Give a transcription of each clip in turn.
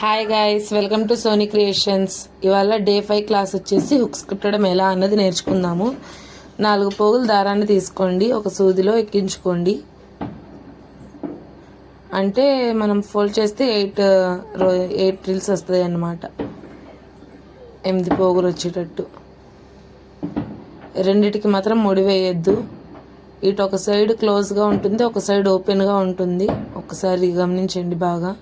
Hi guys welcome to Sony creations ఇవాళ day five class వచ్చేసి hooks కుట్టడం ఎలా అన్నది నేర్చుకుందాము. నాలుగు పోగులు దారాన్ని తీసుకోండి ఒక సూదిలో ఎక్కించుకోండి. అంటే మనం ఫోల్డ్ చేస్తే ఎయిట్ రో ఎయిట్ రిల్స్ వస్తాయి అన్నమాట. ఎనిమిది పోగులు వచ్చేటట్టు. రెండిటికి మాత్రం ముడి వేయద్దు. ఇటు ఒక సైడ్ క్లోజ్గా ఉంటుంది ఒక సైడ్ ఓపెన్గా ఉంటుంది. ఒకసారి గమనించండి బాగా.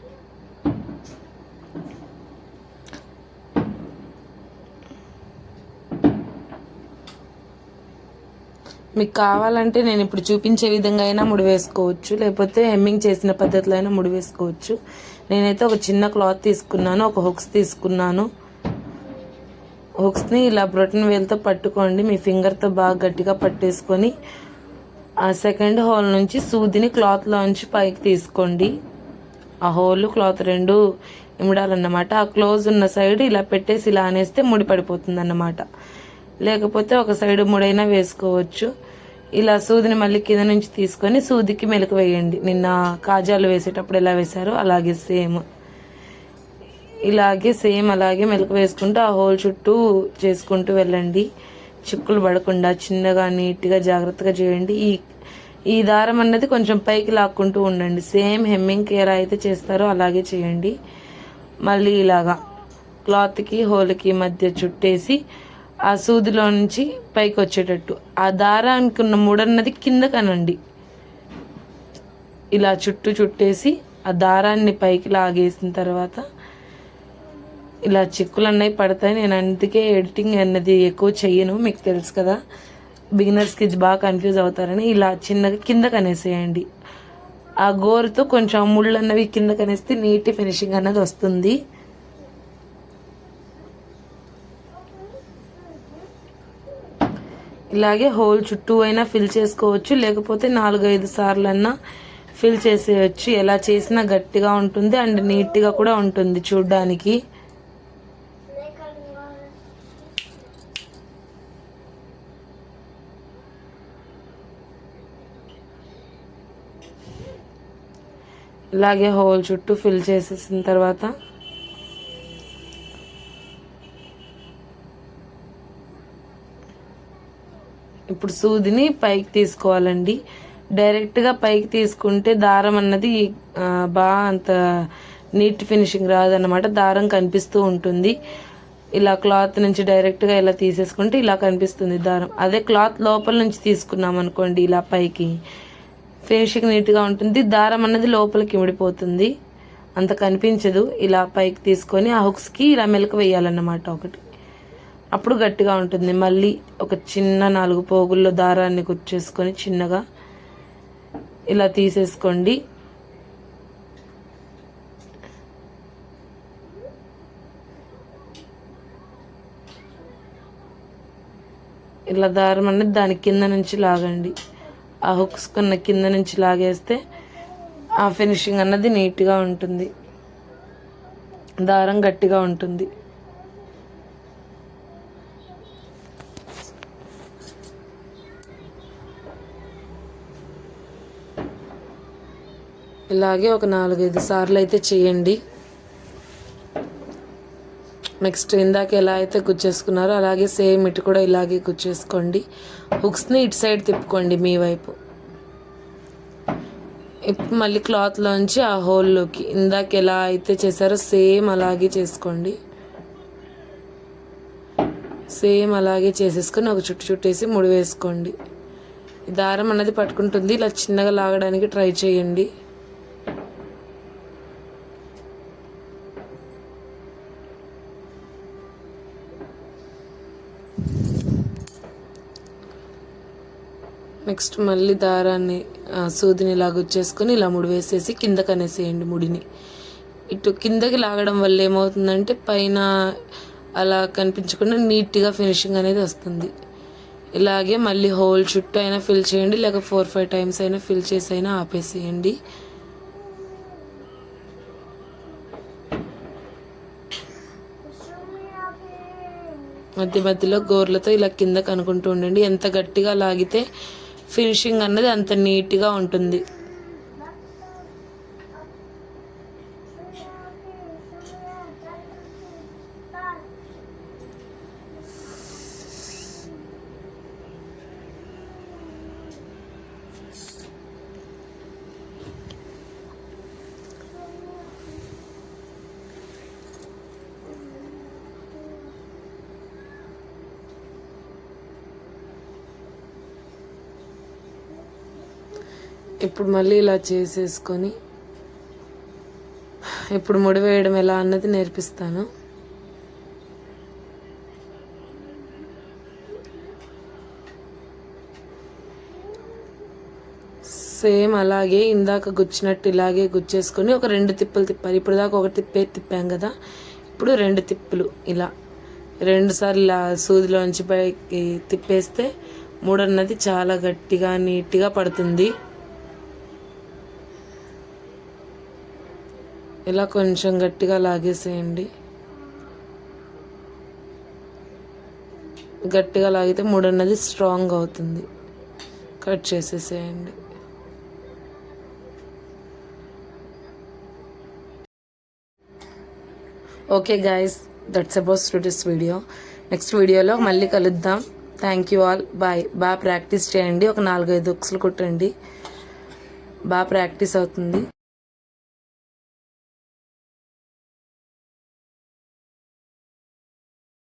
మీకు కావాలంటే నేను ఇప్పుడు చూపించే విధంగా అయినా ముడి వేసుకోవచ్చు. లేకపోతే హెమ్మింగ్ చేసిన పద్ధతిలో అయినా ముడి వేసుకోవచ్చు. నేనైతే ఒక చిన్న క్లాత్ తీసుకున్నాను ఒక హుక్స్ తీసుకున్నాను. హుక్స్ని ఇలా బ్రొటన్ వేలుతో పట్టుకోండి. మీ ఫింగర్తో బాగా గట్టిగా పట్టేసుకొని ఆ సెకండ్ హోల్ నుంచి సూదిని క్లాత్లోంచి పైకి తీసుకోండి. ఆ హోల్ క్లాత్ రెండు ఇమిడాలన్నమాట. ఆ క్లోజ్ ఉన్న సైడ్ ఇలా పెట్టేసి ఇలా అనేస్తే ముడి పడిపోతుంది అన్నమాట లేకపోతే ఒక సైడ్ ముడైనా వేసుకోవచ్చు. ఇలా సూదిని మళ్ళీ కింద నుంచి తీసుకొని సూదికి మెలకు వేయండి. నిన్న కాజాలు వేసేటప్పుడు ఎలా వేశారో అలాగే సేమ్. ఇలాగే సేమ్ అలాగే మెలకు వేసుకుంటూ ఆ హోల్ చుట్టూ చేసుకుంటూ వెళ్ళండి. చిక్కులు పడకుండా చిన్నగా నీట్గా జాగ్రత్తగా చేయండి. ఈ ఈ దారం అన్నది కొంచెం పైకి లాక్కుంటూ ఉండండి. సేమ్ హెమ్మింగ్కి ఎలా అయితే చేస్తారో అలాగే చేయండి. మళ్ళీ ఇలాగా క్లాత్కి హోల్కి మధ్య చుట్టేసి ఆ సూదిలో నుంచి పైకి వచ్చేటట్టు. ఆ దారానికి ఉన్న ముడన్నది కింద కనండి ఇలా చుట్టూ చుట్టేసి ఆ దారాన్ని పైకి లాగేసిన తర్వాత ఇలా చిక్కులు అన్నవి పడతాయి. నేను అందుకే ఎడిటింగ్ అన్నది ఎక్కువ చెయ్యను. మీకు తెలుసు కదా బిగినర్స్కి బాగా కన్ఫ్యూజ్ అవుతారని ఇలా చిన్నగా కింద కనేసేయండి ఆ గోరుతో కొంచెం ముళ్ళు అన్నవి కింద కనేస్తే నీట్ ఫినిషింగ్ అన్నది వస్తుంది. ఇలాగే హోల్ చుట్టూ అయినా ఫిల్ చేసుకోవచ్చు. లేకపోతే నాలుగైదు సార్లు అన్నా ఫిల్ చేసేయచ్చు. ఎలా చేసినా గట్టిగా ఉంటుంది అండ్ నీట్గా కూడా ఉంటుంది చూడ్డానికి. ఇలాగే హోల్ చుట్టూ ఫిల్ చేసేసిన తర్వాత ఇప్పుడు సూదిని పైకి తీసుకోవాలండి. డైరెక్ట్గా పైకి తీసుకుంటే దారం అన్నది బాగా అంత నీట్ ఫినిషింగ్ రాదన్నమాట. దారం కనిపిస్తూ ఉంటుంది. ఇలా క్లాత్ నుంచి డైరెక్ట్గా ఇలా తీసేసుకుంటే ఇలా కనిపిస్తుంది దారం. అదే క్లాత్ లోపల నుంచి తీసుకున్నాం అనుకోండి ఇలా పైకి. ఫినిషింగ్ నీట్గా ఉంటుంది. దారం అన్నది లోపలికి ఇమిడిపోతుంది. అంత కనిపించదు. ఇలా పైకి తీసుకొని ఆ హుక్స్కి ఇలా మెలకు వేయాలన్నమాట ఒకటి. అప్పుడు గట్టిగా ఉంటుంది. మళ్ళీ ఒక చిన్న నాలుగు పోగుల్లో దారాన్ని కుర్చేసుకొని చిన్నగా ఇలా తీసేసుకోండి. ఇలా దారం అనేది దాని కింద నుంచి లాగండి. ఆ హుక్స్ కొన్న కింద నుంచి లాగేస్తే ఆ ఫినిషింగ్ అన్నది నీట్గా ఉంటుంది. దారం గట్టిగా ఉంటుంది. ఇలాగే ఒక నాలుగైదు సార్లు అయితే చేయండి. నెక్స్ట్ ఇందాక ఎలా అయితే గుచ్చేసుకున్నారో అలాగే సేమ్ ఇటు కూడా ఇలాగే గుచ్చేసుకోండి హుక్స్ని ఇటు సైడ్ తిప్పుకోండి మీ వైపు. ఇప్పుడు మళ్ళీ క్లాత్లోంచి ఆ హోల్లోకి ఇందాక ఎలా అయితే చేశారో సేమ్ అలాగే చేసుకోండి. సేమ్ అలాగే చేసేసుకొని ఒక చుట్టు చుట్టేసి ముడి వేసుకోండి దారం అన్నది పట్టుకుంటుంది. ఇలా చిన్నగా లాగడానికి ట్రై చేయండి. నెక్స్ట్ మళ్ళీ దారాన్ని సూదిని ఇలా గుచ్చేసుకొని ఇలా ముడి వేసేసి కింద కనేసేయండి ముడిని. ఇటు కిందకి లాగడం వల్ల ఏమవుతుందంటే పైన అలా కనిపించకుండా నీట్గా ఫినిషింగ్ అనేది వస్తుంది. ఇలాగే మళ్ళీ హోల్ చుట్టూ అయినా ఫిల్ చేయండి లేక ఫోర్ ఫైవ్ టైమ్స్ అయినా ఫిల్ చేసి అయినా ఆపేసేయండి. మధ్య మధ్యలో గోర్లతో ఇలా కింద కనుకుంటూ ఉండండి. ఎంత గట్టిగా లాగితే ఫినిషింగ్ అన్నది అంత నీట్గా ఉంటుంది. ఇప్పుడు మళ్ళీ ఇలా చేసేసుకొని ఇప్పుడు ముడి వేయడం ఎలా అన్నది నేర్పిస్తాను. సేమ్ అలాగే ఇందాక గుచ్చినట్టు ఇలాగే గుచ్చేసుకొని ఒక రెండు తిప్పులు తిప్పాలి. ఇప్పుడు దాకా ఒక తిప్పే తిప్పాం కదా. ఇప్పుడు రెండు తిప్పులు ఇలా. రెండుసార్లు ఇలా సూదిలోంచి పైకి తిప్పేస్తే మూడన్నది చాలా గట్టిగా నీట్గా పడుతుంది. ఇలా కొంచెం గట్టిగా లాగేసేయండి. గట్టిగా లాగితే మూడన్నది స్ట్రాంగ్ అవుతుంది. కట్ చేసేసేయండి. Okay guys that's about today's video next వీడియోలో మళ్ళీ కలుద్దాం. థ్యాంక్ యూ ఆల్ బాయ్ బాగా ప్రాక్టీస్ చేయండి. ఒక నాలుగైదు బుక్స్లు కుట్టండి. బాగా ప్రాక్టీస్ అవుతుంది.